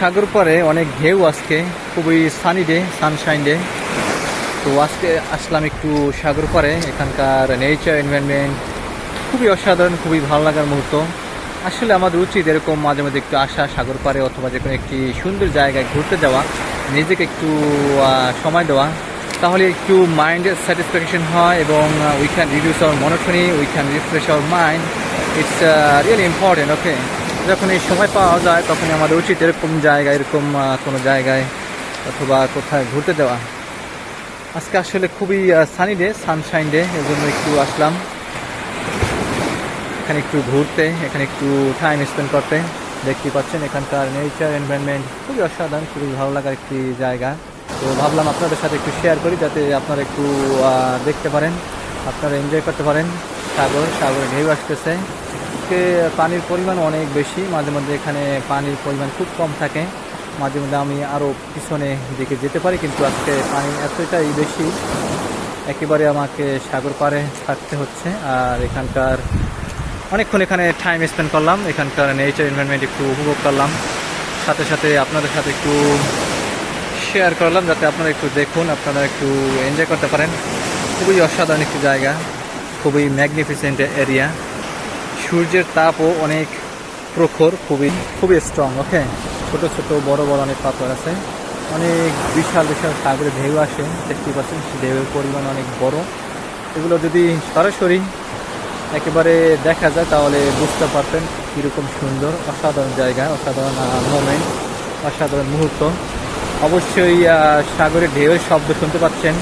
সাগর পরে অনেক ঢেউ আজকে, খুবই সানি ডে সানশাইন ডে তো আজকে আসলাম একটু সাগর পরে, এখানকার নেচার এনভায়রনমেন্ট খুবই অসাধারণ, খুবই ভালো লাগার মুহূর্ত। আসলে আমাদের উচিত এরকম মাঝে মাঝে একটু আসা সাগর পারে অথবা যে কোনো একটি সুন্দর জায়গায় ঘুরতে যাওয়া, নিজেকে একটু সময় দেওয়া। তাহলে একটু মাইন্ড স্যাটিসফ্যাকশন হয় এবং we can reduce our monotony we can refresh our mind it's really important okay যখন এই সময় পাওয়া যায় তখন আমাদের উচিত এরকম জায়গা এরকম কোনো জায়গায় অথবা কোথায় ঘুরতে যাওয়া আজকে আসলে খুবই সানি ডে সানশাইন ডে এর জন্য একটু আসলাম। এখানে একটু ঘুরতে, এখানে একটু টাইম স্পেন্ড করতে। দেখতে পাচ্ছেন এখানকার নেচার এনভায়রনমেন্ট খুবই অসাধারণ, খুবই ভালো লাগার একটি জায়গা। তো ভাবলাম আপনাদের সাথে একটু শেয়ার করি, যাতে আপনারা একটু দেখতে পারেন, আপনারা এনজয় করতে পারেন। সাগর সাগরে ঢেউ আসতেছে। আজকে পানির পরিমাণ অনেক বেশি, মাঝে মধ্যে এখানে পানির পরিমাণ খুব কম থাকে, মাঝে মধ্যে আমি আরও পিছনে দিকে যেতে পারি, কিন্তু আজকে পানি এতটাই বেশি, একেবারে আমাকে সাগর পাড়ে থাকতে হচ্ছে, আর এখানকার অনেকক্ষণ এখানে টাইম স্পেন্ড করলাম, এখানকার নেচার এনভায়রনমেন্ট একটু উপভোগ করলাম, সাথে সাথে আপনাদের সাথে একটু শেয়ার করলাম, যাতে আপনারা একটু দেখুন, আপনারা একটু এনজয় করতে পারেন। খুবই অসাধারণ একটি জায়গা, খুবই ম্যাগনিফিসেন্ট এরিয়া সূর্যের তাপও অনেক প্রখর খুবই খুবই স্ট্রং ওকে ছোট ছোট বড় বড় অনেক পাথর আছে। অনেক বিশাল বিশাল সাগরে ঢেউ আসে দেখতে পাচ্ছেন ঢেউয়ের পরিমাণ অনেক বড়। এগুলো যদি সরাসরি একেবারে দেখা যায় তাহলে বুঝতে পারতেন কীরকম সুন্দর অসাধারণ জায়গা অসাধারণ মোমেন্ট অসাধারণ মুহূর্ত। অবশ্যই আহ, সাগরের ঢেউয়ের শব্দ শুনতে পাচ্ছেন।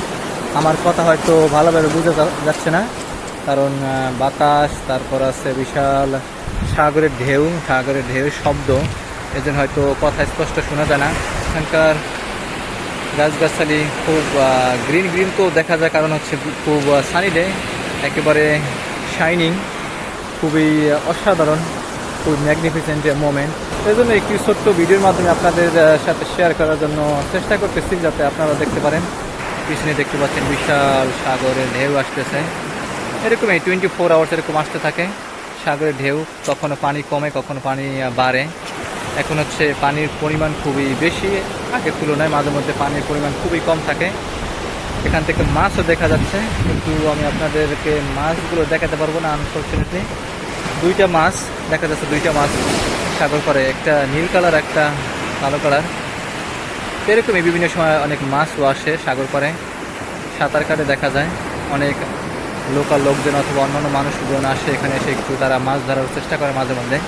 আমার কথা হয়তো ভালোভাবে বোঝা যাচ্ছে না। কারণ বাতাস, তারপর আছে বিশাল সাগরের ঢেউ, সাগরের ঢেউয়ের শব্দ। এজন্য হয়তো কথা স্পষ্ট শোনা যায় না। এখানকার গাছগাছালি খুব গ্রিন গ্রিন তো দেখা যায়, কারণ হচ্ছে খুব সানি ডে একেবারে শাইনিং খুবই অসাধারণ, খুব ম্যাগনিফিসেন্ট মোমেন্ট এই জন্য একটি ছোট্ট ভিডিওর মাধ্যমে আপনাদের সাথে শেয়ার করার জন্য চেষ্টা করতেছি, যাতে আপনারা দেখতে পারেন। পিছনে দেখতে পাচ্ছেন বিশাল সাগরের ঢেউ আসতেছে। এরকমই টোয়েন্টি ফোর আওয়ার্স এরকম আসতে থাকে। সাগরের ঢেউ, কখনো পানি কমে, কখনো পানি বাড়ে। এখন হচ্ছে পানির পরিমাণ খুবই বেশি। আগের তুলনায় মাঝে মধ্যে পানির পরিমাণ খুবই কম থাকে। এখান থেকে মাছও দেখা যাচ্ছে। কিন্তু আমি আপনাদেরকে মাছগুলো দেখাতে পারব না আনফর্চুনেটলি দুইটা মাছ, দেখা যাচ্ছে দুইটা মাছ সাগর করে একটা নীল কালার, একটা কালো কালার। এরকমই বিভিন্ন সময় অনেক মাছও আসে সাগর করে সাঁতার কাটে দেখা যায়। অনেক লোকাল লোকজন অথবা অন্যান্য মানুষজন আসে এখানে এসে একটু তারা মাছ ধরার চেষ্টা করে মাঝে মধ্যে।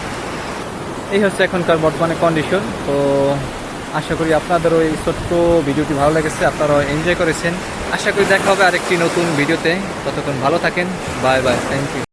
এই হচ্ছে এখনকার বর্তমানে কন্ডিশন তো আশা করি আপনাদের ওই ছোট্ট ভিডিওটি ভালো লেগেছে, আপনারাও এনজয় করেছেন। আশা করি দেখা হবে আরেকটি নতুন ভিডিওতে। ততক্ষণ ভালো থাকেন। Bye bye. Thank you